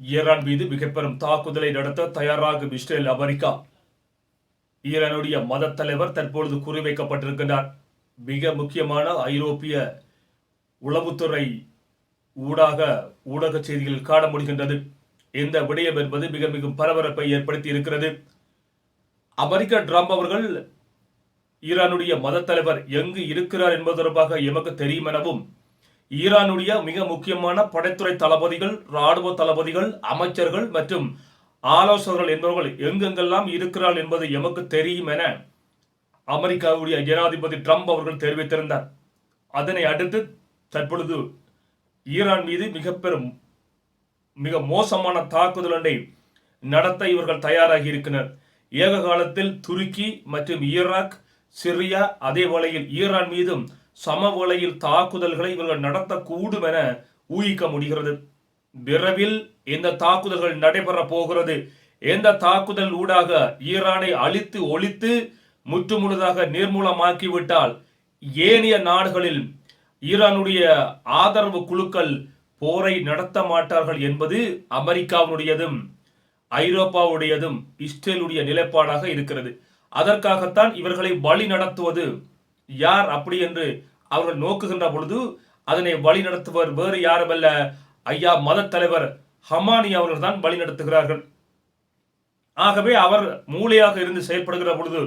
Iran மீது மிகப்பெரும் தாக்குதலை நடத்த தயாராகும் இஸ்ரேல் அமெரிக்கா. ஈரானுடைய மத தலைவர் தற்பொழுது குறிவைக்கப்பட்டிருக்கிறார் மிக முக்கியமான ஐரோப்பிய உளவுத்துறை ஊடாக ஊடக செய்திகளில் காண முடிகின்றது இந்த விடயம் என்பது மிக மிக பரபரப்பை ஏற்படுத்தி இருக்கிறது அமெரிக்க ட்ரம்ப் அவர்கள் ஈரானுடைய மத தலைவர் எங்கு இருக்கிறார் என்பது தொடர்பாக எமக்கு தெரியும் எனவும் ஈரானுடைய மிக முக்கியமான படைத்துறை தளபதிகள் ராணுவ தளபதிகள் அமைச்சர்கள் மற்றும் ஆலோசகர்கள் என்பவர்கள் எங்கெங்கெல்லாம் இருக்கிறார் என்பது எமக்கு தெரியும் என அமெரிக்காவுடைய ஜனாதிபதி ட்ரம்ப் அவர்கள் தெரிவித்திருந்தார். அதனை அடுத்து தற்பொழுது ஈரான் மீது மிக பெரும் மிக மோசமான தாக்குதல் ஒன்றை நடத்த இவர்கள் தயாராகி இருக்கிறனர் ஏக காலத்தில் துருக்கி மற்றும் ஈராக் சிரியா அதே வேளையில் ஈரான் மீதும் சம வேளையில் தாக்குதல்களை இவர்கள் நடத்தக்கூடும் என ஊகிக்க முடிகிறது. விரைவில் இந்த தாக்குதல்கள் நடைபெற போகிறது. எந்த தாக்குதல் ஊடாக ஈரானை அழித்து ஒழித்து முற்றுமுழுதாக நீர்மூலமாக்கிவிட்டால் ஏனைய நாடுகளில் ஈரானுடைய ஆதரவு குழுக்கள் போரை நடத்த மாட்டார்கள் என்பது அமெரிக்காவுடையதும் ஐரோப்பாவுடையதும் இஸ்ரேலுடைய நிலைப்பாடாக இருக்கிறது. அதற்காகத்தான் இவர்களை வழி நடத்துவது. யார் அப்படி என்று அவர்கள் நோக்குகின்ற பொழுது அதனை வழி நடத்துவர் வேறு யாருமல்ல. ஐயா மத தலைவர் ஹமானி அவர்கள் தான் வழி நடத்துகிறார்கள். ஆகவே அவர் மூளையாக இருந்து செயல்படுகிற பொழுது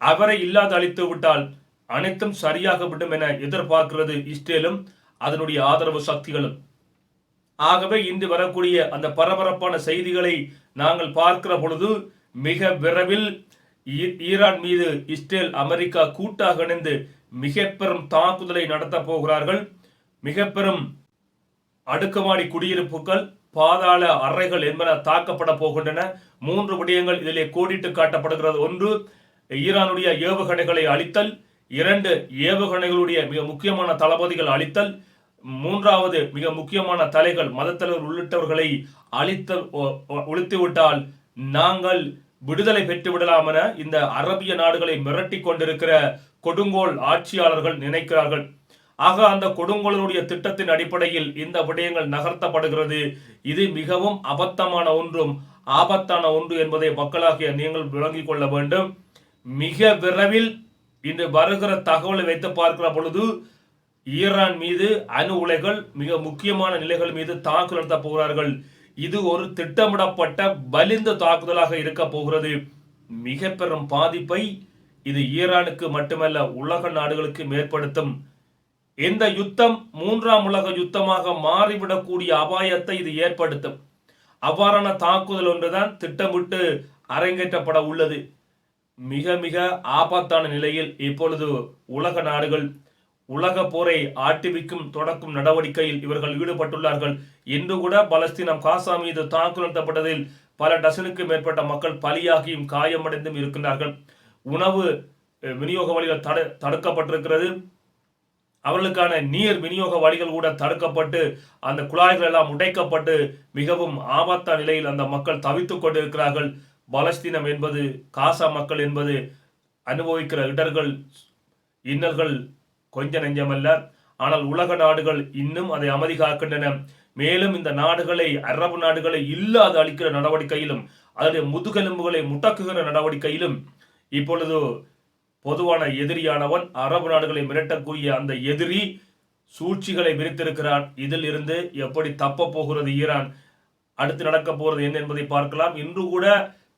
அவரை இல்லாத அழித்து விட்டால் அனைத்தும் சரியாக விடும் என எதிர்பார்க்கிறது இஸ்ரேலும் அதனுடைய ஆதரவு சக்திகளும். ஆகவே இன்று வரக்கூடிய அந்த பரபரப்பான செய்திகளை நாங்கள் பார்க்கிற பொழுது மிக விரைவில் ஈரான் மீது இஸ்ரேல் அமெரிக்கா கூட்டாக இணைந்து மிக பெரும் தாக்குதலை நடத்தப் போகிறார்கள். மிக பெரும் அடுக்குமாடி குடியிருப்புகள் பாதாள அறைகள் என்பன தாக்கப்பட போகின்றன. மூன்று விடயங்கள் இதிலே கோடிட்டு காட்டப்படுகிறது. ஒன்று ஈரானுடைய ஏவுகணைகளை அழித்தல். இரண்டு ஏவுகணைகளுடைய மிக முக்கியமான தளபதிகள் அழித்தல். மூன்றாவது மிக முக்கியமான தலைகள் மதத்தலைவர் உள்ளிட்டவர்களை அழித்தல் ஒ- ஒழித்துவிட்டால் நாங்கள் விடுதலை பெற்று விடலாமென என இந்த அரபிய நாடுகளை மிரட்டி கொண்டிருக்கிற கொடுங்கோல் ஆட்சியாளர்கள் நினைக்கிறார்கள். ஆக அந்த கொடுங்கோலனுடைய திட்டத்தின் அடிப்படையில் இந்த விடயங்கள் நகர்த்தப்படுகிறது. இது மிகவும் அபத்தமான ஒன்றும் ஆபத்தான ஒன்று என்பதை மக்களாகிய நீங்கள் விளங்கிக் கொள்ள வேண்டும். மிக விரைவில் இன்று வருகிற தகவலை வைத்து பார்க்கிற பொழுது ஈரான் மீது அணு உலைகள் மிக முக்கியமான நிலைகள் மீது தாக்கு நடத்தப் போகிறார்கள். இது ஒரு திட்டமிடப்பட்ட பலிந்த தாக்குதலாக இருக்க போகிறது. மிக பெரும் பாதிப்பை இது ஈரானுக்கு மட்டுமல்ல உலக நாடுகளுக்கு ஏற்படுத்தும். இந்த யுத்தம் மூன்றாம் உலக யுத்தமாக மாறிவிடக்கூடிய அபாயத்தை இது ஏற்படுத்தும். அவ்வாறான தாக்குதல் ஒன்றுதான் திட்டமிட்டு அரங்கேற்றப்பட உள்ளது. மிக மிக ஆபத்தான நிலையில் இப்பொழுது உலக நாடுகள் உலக போரை ஆட்டிவிக்கும் தொடக்கும் நடவடிக்கையில் இவர்கள் ஈடுபட்டுள்ளார்கள். இன்று கூட பலஸ்தீனம் காசா மீது தாக்கு நடத்தப்பட்டதில் பல டசனுக்கு மேற்பட்ட மக்கள் பலியாகியும் காயமடைந்தும் இருக்கின்றார்கள். உணவு விநியோக வழிகள் தடு தடுக்கப்பட்டிருக்கிறது. அவர்களுக்கான நீர் விநியோக வழிகள் கூட தடுக்கப்பட்டு அந்த குழாய்கள் எல்லாம் உடைக்கப்பட்டு மிகவும் ஆபத்த நிலையில் அந்த மக்கள் தவித்துக் கொண்டிருக்கிறார்கள். பலஸ்தீனம் என்பது காசா மக்கள் என்பது அனுபவிக்கிற இடர்கள் இன்னல்கள் கொஞ்ச நெஞ்சமல்ல. ஆனால் உலக நாடுகள் இன்னும் அதை அமைதி காக்கின்றன மேலும் இந்த நாடுகளை அரபு நாடுகளை இல்லாத அளிக்கிற நடவடிக்கையிலும் அதனுடைய முதுகெலும்புகளை முட்டக்குகிற நடவடிக்கையிலும் இப்பொழுது பொதுவான எதிரியானவன் அரபு நாடுகளை மிரட்டக்கூடிய அந்த எதிரி சூழ்ச்சிகளை விரித்திருக்கிறான். இதில் இருந்து எப்படி தப்ப போகிறது ஈரான்? அடுத்து நடக்க போகிறது என்ன என்பதை பார்க்கலாம். இன்று கூட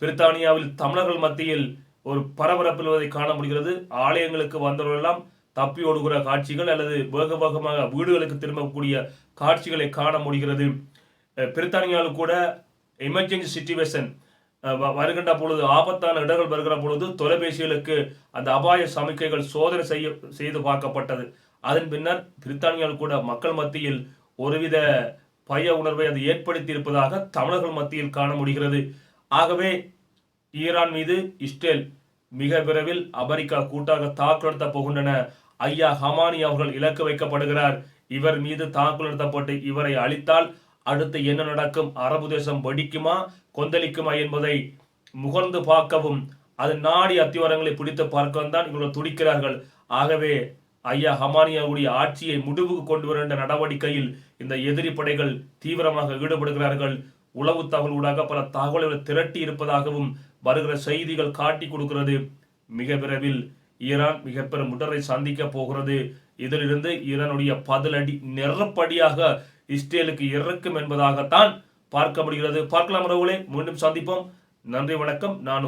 பிரித்தானியாவில் தமிழர்கள் மத்தியில் ஒரு பரபரப்பு காண முடிகிறது. ஆலயங்களுக்கு வந்தவர்களெல்லாம் தப்பி ஓடுகிற காட்சிகள் அல்லது வேக வேகமாக வீடுகளுக்கு திரும்பக்கூடிய காட்சிகளை காண முடிகிறது. பிரித்தானியாவில் கூட எமர்ஜென்சி சிச்சுவேஷன் வருகின்ற பொழுது ஆபத்தான இடங்கள் வருகிற பொழுது தொலைபேசிகளுக்கு அந்த அபாய சமிக்கைகள் சோதனை செய்ய செய்து பார்க்கப்பட்டது. அதன் பின்னர் பிரித்தானியாவில் கூட மக்கள் மத்தியில் ஒருவித பய உணர்வை அது ஏற்படுத்தி இருப்பதாக தமிழர்கள் மத்தியில் காண முடிகிறது. ஆகவே ஈரான் மீது இஸ்ரேல் மிக விரைவில் அமெரிக்கா கூட்டாக தாக்குதல் நடத்தப் போகின்றன. ஐயா ஹமானி அவர்கள் இலக்கு வைக்கப்படுகிறார். இவர் மீது தாக்குதல் நடத்தப்பட்டு இவரை அழித்தால் அடுத்து என்ன நடக்கும்? அரபு தேசம் வெடிக்குமா? கொந்தளிக்குமா என்பதை முகர்ந்து பார்க்கவும் அது நாடி அத்திவாரங்களை பிடித்து பார்க்கவும் தான் இவர்கள் துடிக்கிறார்கள். ஆகவே ஐயா ஹமானியாவுடைய ஆட்சியை முடிவுக்கு கொண்டு வருகின்ற நடவடிக்கையில் இந்த எதிரி படைகள் தீவிரமாக ஈடுபடுகிறார்கள். உளவு தகவல் ஊடாக பல தகவல்களை திரட்டி இருப்பதாகவும் வருகிற செய்திகள் காட்டி கொடுக்கிறது. மிக விரைவில் ஈரான் மிக பெரும் முடரை சந்திக்க போகிறது. இதிலிருந்து ஈரானுடைய பதிலடி நிறப்படியாக இஸ்ரேலுக்கு இறக்கும் என்பதாகத்தான் பார்க்க முடிகிறது. பார்க்கலாம் உறவுகளே மீண்டும் சந்திப்போம். நன்றி வணக்கம். நான்